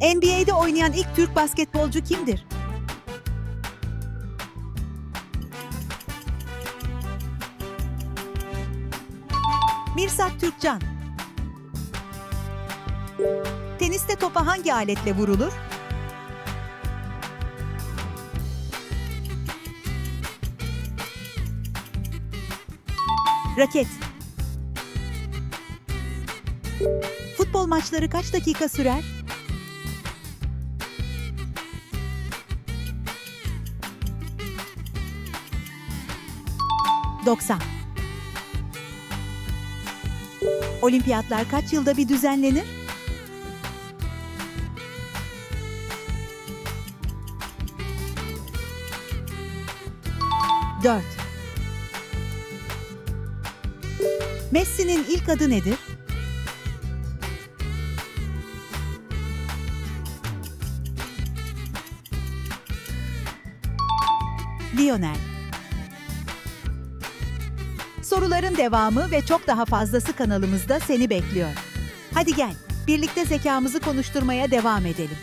NBA'de oynayan ilk Türk basketbolcu kimdir? Mirsat Türkcan. Teniste topa hangi aletle vurulur? Raket. Futbol maçları kaç dakika sürer? Doksan. Olimpiyatlar kaç yılda bir düzenlenir? Dört. Messi'nin ilk adı nedir? Lionel. Soruların devamı ve çok daha fazlası kanalımızda seni bekliyor. Hadi gel, birlikte zekamızı konuşturmaya devam edelim.